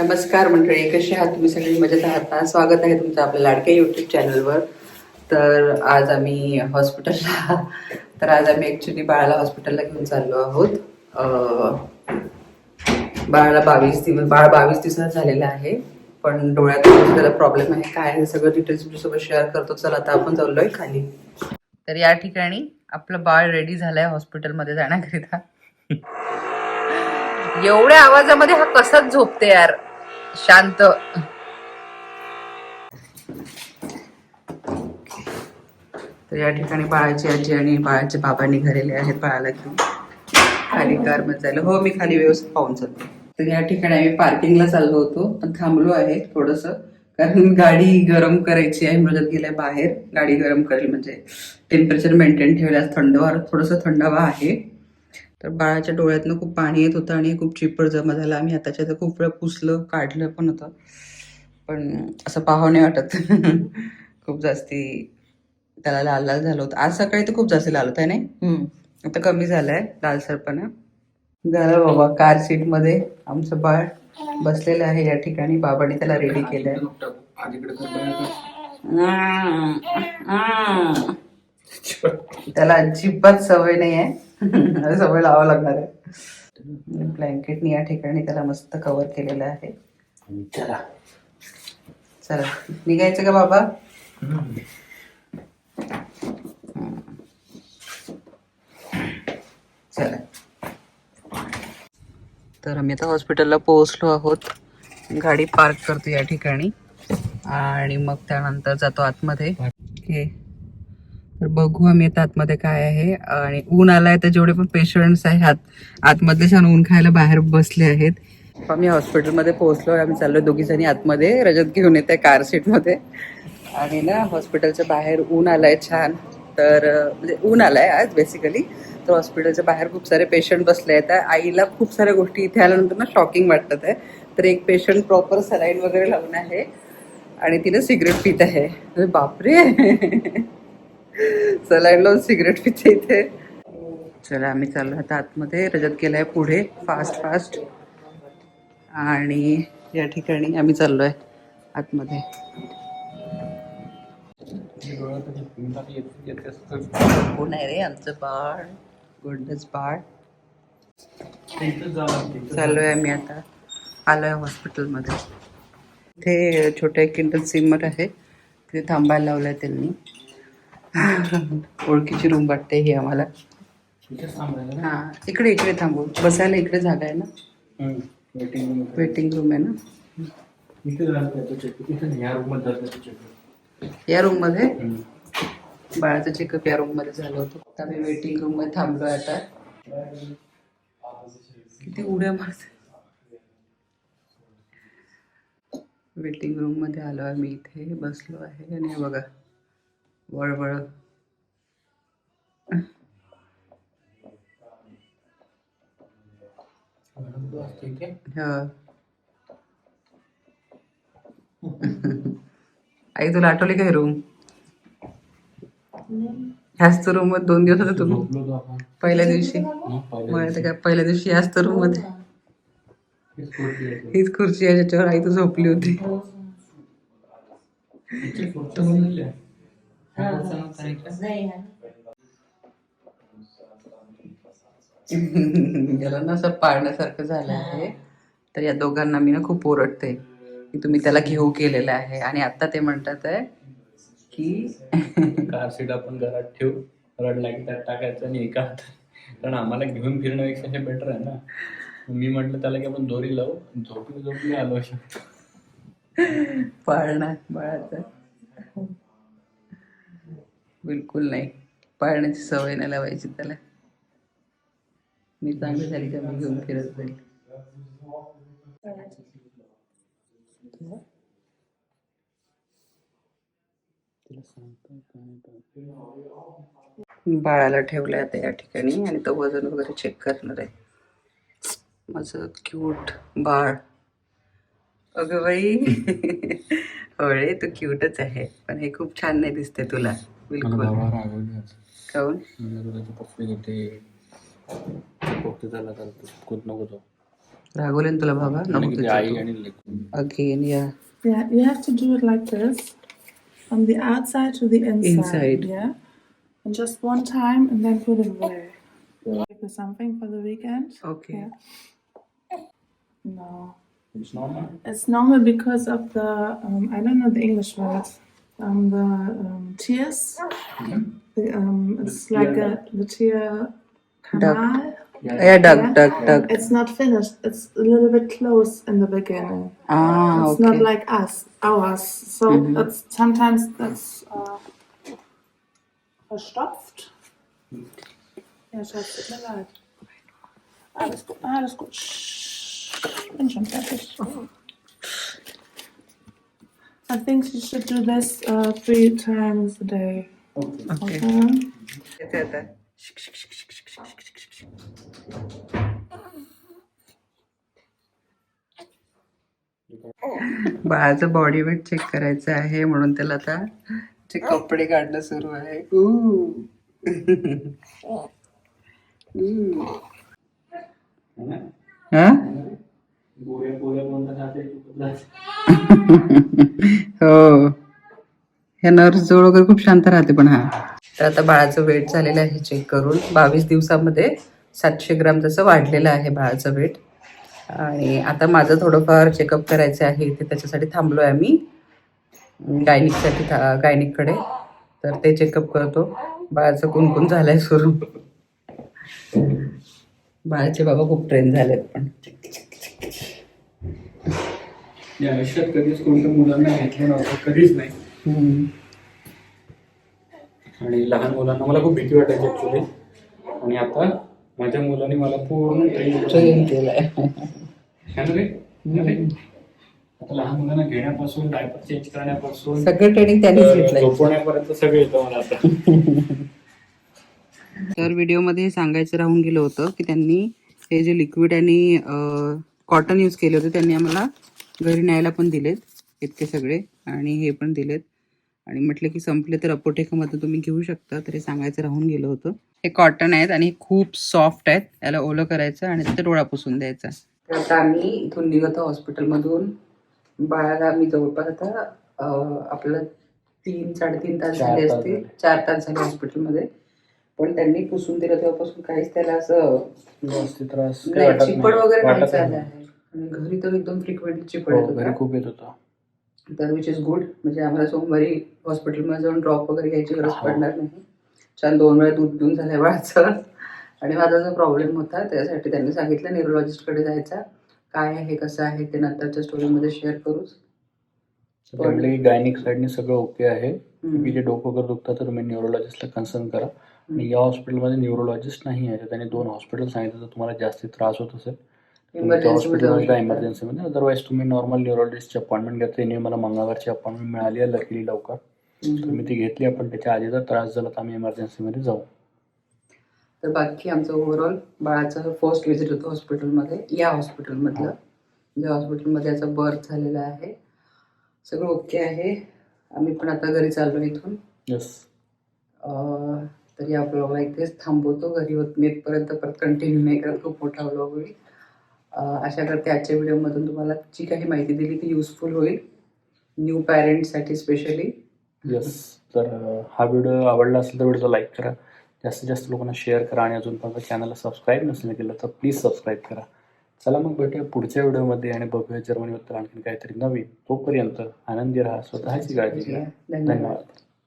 नमस्कार मंडळी कसे आहात तुम्ही सगळी? मजेत आहात ना? स्वागत आहे तुमचं आपल्या लाडक्या युट्यूब चॅनलवर तर आज आम्ही हॉस्पिटलला तर आज आम्ही ॲक्च्युली बाळाला हॉस्पिटलला घेऊन चाललो आहोत. बाळाला बावीस दिवस बाळ बावीस दिवसात झालेला आहे. पण डोळ्यात त्याला प्रॉब्लेम आहे. काय आहे हे सगळं डिटेल्स तुमच्यासोबत शेअर करतो. चला आता आपण चाललोय खाली. तर या ठिकाणी आपलं बाळ रेडी झालंय हॉस्पिटलमध्ये जाण्याकरिता. एवढ्या आवाजामध्ये हा कसाच झोपते यार? शांत. तर या ठिकाणी बाळाची आजी आणि बाळाचे बाबांनी घरेले आहेत बाळाला घेऊन. खाली कारमध्ये जायला हो मी खाली व्यवस्थित पाहून चालतो तर या ठिकाणी आम्ही पार्किंगला चाललो होतो. पण थांबलो आहे थोडस. कारण गाडी गरम करायची आहे. मदत गेल्या बाहेर. गाडी गरम करेल म्हणजे टेम्परेचर मेंटेन ठेवल्यास थंड वार थोडंसं थंडावा आहे. तर बाळाच्या डोळ्यातनं खूप पाणी येत होतं आणि खूप चिपड जमा झाला. आम्ही आताच्या तर खूप वेळा पुसलं काढलं पण होतं. पण असं पाहावं नाही वाटत. खूप जास्ती त्याला लाल लाल झालं होतं. आज सकाळी तर खूप जास्त लाल होत आहे नाही? आता कमी झालंय लालसरपणा झालं बाबा कार सीटमध्ये आमचं बाळ बसलेलं आहे या ठिकाणी. बाबाने त्याला रेडी केलंय. त्याला अजिबात सवय नाही आहे सवय लावावं लागणार आहे. ब्लँकेटनी या ठिकाणी त्याला मस्त कव्हर केलेलं आहे. चला. चला. निघायचं का बाबा? चला. तर आम्ही आता हॉस्पिटलला पोहोचलो आहोत. गाडी पार्क करतो या ठिकाणी. आणि मग त्यानंतर जातो आतमध्ये. ओके तर बघू आम्ही आता आतमध्ये काय आहे. आणि ऊन आलाय तर जेवढे पण पेशंट्स आहेत आत आतमधले छान ऊन खायला बाहेर बसले आहेत. आम्ही हॉस्पिटलमध्ये पोहोचलो आम्ही चाललो दोघी जणी आतमध्ये. रजत घेऊन येते कार सीटमध्ये. आणि ना हॉस्पिटलच्या बाहेर ऊन आलाय छान. तर म्हणजे ऊन आलाय आज बेसिकली तर हॉस्पिटलच्या बाहेर खूप सारे पेशंट बसले आहेत. आईला खूप साऱ्या गोष्टी इथे आल्यानंतर ना शॉकिंग वाटत आहे. तर एक पेशंट प्रॉपर सलाईन वगैरे लावून आहे. आणि तिने सिगरेट पित आहे. बापरे! सलाईन लावून सिगरेट पिते इथे. चला आम्ही चाललो आता आतमध्ये. रजत गेलाय पुढे फास्ट फास्ट आणि या ठिकाणी आम्ही चाललोय आतमध्ये. कोण आहे रे? आमचं बाळ. गोंडस बाळ. चाललोय आम्ही आता. आलोय हॉस्पिटलमध्ये इथे छोटं एक सिमर आहे. तिथे थांबायला लावलंय त्यांनी. ओळखीची रूम वाटते ही आम्हाला. हा इकडे इकडे थांबू. बसायला इकडे जागा आहे ना? वेटिंग रूम आहे ना? या रूममध्ये बाळाचं चेकअप या रूममध्ये झालं होतं. आता आम्ही वेटिंग रूममध्ये थांबलोय आता. किती उड्या मारत वेटिंग रूममध्ये आलो आम्ही इथे बसलो आहे. आणि बघा. वळवळ हा. आई तुला आठवली काय रूम ह्याच तर रूममध्ये दोन दिवस होते तुम्ही. पहिल्या दिवशी. काय पहिल्या दिवशी ह्याच तर रूममध्ये. हीच खुर्ची आहे ज्याच्यावर आई तू झोपली होती. याला ना असं पाळण्यासारखं झालं आहे तर या दोघांना मी ना खूप ओरडते की तुम्ही त्याला घेऊ केलेलं आहे आणि आता ते म्हणतात आहे की कार सीट आपण घरात ठेवू रडला की त्यात टाकायचं आणि एका हातात कारण आम्हाला घेऊन फिरण्यापेक्षा हे बेटर आहे ना मी म्हटलं त्याला की आपण दोरी लावू झोपली झोपली आलो अशी पाळणा बाळाचा बिलकुल नाही. पाळण्याची सवय नाही लावायची त्याला. मी चांगली झाली का मी घेऊन फिरत जाईल. बाळाला ठेवलंय आता या ठिकाणी आणि तो वजन वगैरे चेक करणार आहे. माझं क्यूट बाळ. अगं बाई. होळे तू क्यूटच आहे पण हे खूप छान नाही दिसते तुला बिलकुल काऊन पप्पी होते पोपटी त्याला करतो नको तो रागवले ना तुला बाबा नको आणि आई आणि लेकरू. अगेन या Yeah, you have to do it like this, from the outside to the inside. Inside. Yeah, and just one time, and then put it away. Like for something for the weekend. Okay Yeah. No, It's normal? It's normal because of the, um, I don't know the English word, um, the um, tears. Mhm. The, um, it's The like a, the tear canal. Yeah, Yeah. duck, duck, duck. It's not finished. It's a little bit close in the beginning. Ah, It's not like us, ours. So Mhm. it's sometimes that's uh, verstopft. Ja, Schatz, tut mir leid. Alles gut, alles gut. Shh. Bin schon fertig. I think you should do this uh, three times a day. Okay. Okay? येते आता शिक, शिक, शिक, शिक, शिक, शिक, शिक, शिक, शिक. बाळाचं बॉडी वेट चेक करायचं आहे म्हणून त्याला आता चे कपडे काढणं सुरू आहे ऊ. ऊ. हा? गोऱ्या गोऱ्या हो. ह्या नर्स जवळ वगैरे खूप शांत राहते पण हा. तर आता बाळाचं वेट झालेलं आहे चेक करून. बावीस दिवसामध्ये सातशे ग्राम तसं वाढलेलं आहे बाळाचं वेट. आणि आता माझं थोडंफार चेकअप करायचं आहे. ते त्याच्यासाठी थांबलो आहे आम्ही. गायनिकसाठी था गायनिककडे. तर ते चेकअप करतो. बाळाचं कुणकुण झालंय सुरू. बाळाचे बाबा खूप ट्रेन झालेत पण. मी आयुष्यात कधीच कोणत्या मुलांना घेतलं नव्हतं कधीच नाही. आणि लहान मुलांना मला खूप भीती वाटायची ऍक्च्युली आणि आता माझ्या मुलांनी मला पूर्ण ट्रेन केलंय आता लहान मुलांना घेण्यापासून डायपर चेंज करण्यापासून सगळं ट्रेनिंग त्यांनीच घेतलंय. झोपवण्यापर्यंत सगळं येतं मला आता. तर व्हिडिओमध्ये सांगायचं राहून गेलं होतं की त्यांनी हे जे लिक्विड आणि कॉटन यूज केले होते त्यांनी आम्हाला घरी न्यायला पण दिलेत इतके सगळे आणि हे पण दिलेत. आणि म्हटलं की संपले तर अपोटेकामध्ये तुम्ही घेऊ शकता तर हे सांगायचं राहून गेलं होतं. हे कॉटन आहेत आणि खूप सॉफ्ट आहेत याला ओलं करायचं आणि तिथे डोळा पुसून द्यायचा. तर आता आम्ही इथून निघत हॉस्पिटलमधून बाळाला आम्ही जवळपास आता आपलं तीन साडेतीन तास झाले असतील. चार तास झाले हॉस्पिटलमध्ये पण त्यांनी पुसून दिलं तेव्हापासून काहीच त्याला असं काही चिपड. वगैरे नाही वाटत झालं नाही. आहे. आणि घरी तर एकदम फ्रिक्वेंटली हो, येत घरी होता खूप येत होता. तर विच इज गुड म्हणजे आम्हाला सोमवारी हॉस्पिटलमध्ये जाऊन ड्रॉप वगैरे घ्यायची गरज हो. पडणार नाही. छान दोन वेळा दूध पिऊन झालंय बाळाचं आणि माझा जो प्रॉब्लेम होता त्यासाठी त्यांनी सांगितलं न्यूरोलॉजिस्टकडे जायचा. काय आहे कसं आहे ते नंतरच्या स्टोरीमध्ये शेअर करूच की गायनिक साईडने सगळं ओके आहे. की जे डोकं वगैरे दुखतं तर तुम्ही न्यूरोलॉजिस्टला कन्सर्न करा. आणि या हॉस्पिटलमध्ये न्यूरोलॉजिस्ट नाही आहे. त्यांनी दोन हॉस्पिटल सांगितलं तर तुम्हाला जास्ती त्रास होत असेल. Emergency मध्ये जाऊ हॉस्पिटलमध्ये शकता. इमर्जन्सीमध्ये अदरवाईज तुम्ही नॉर्मल न्यूरोलॉजिस्टची अपॉइंटमेंट घेतली त्यांनी मला मंगळवारची अपॉइंटमेंट मिळाली आहे लकीली लवकर. तर मी ती घेतली आपण त्याच्या आधी जर त्रास झाला तर आम्ही इमर्जन्सीमध्ये जाऊ. तर बाकी आमचं ओव्हरऑल बाळाचं फर्स्ट विजिट होतं हॉस्पिटलमध्ये या हॉस्पिटलमधलं ज्या हॉस्पिटलमध्ये याचा बर्थ झालेला आहे. सगळं ओके आहे. आम्ही पण आता घरी चाललो इथून. येस तर या ब्लॉगला इथेच थांबवतो. घरी होत मी इथपर्यंत परत कंटिन्यू नाही करत. खूप मोठा ब्लॉग होईल. आशा करते आजच्या व्हिडिओमधून तुम्हाला जी काही माहिती दिली ती युजफुल होईल. न्यू पॅरेंट्ससाठी स्पेशली येस तर हा व्हिडिओ आवडला असेल तर व्हिडिओला लाईक करा. जास्तीत जास्त लोकांना शेअर करा आणि अजूनपर्यंत चॅनलला सबस्क्राईब नसेल केलं तर प्लीज सबस्क्राईब करा. चला मग भेटूया पुढच्या व्हिडिओमध्ये आणि बघूया जर्मनीबद्दल आणखी काहीतरी नवीन. तोपर्यंत आनंदी राहा स्वतःची काळजी घ्या. धन्यवाद.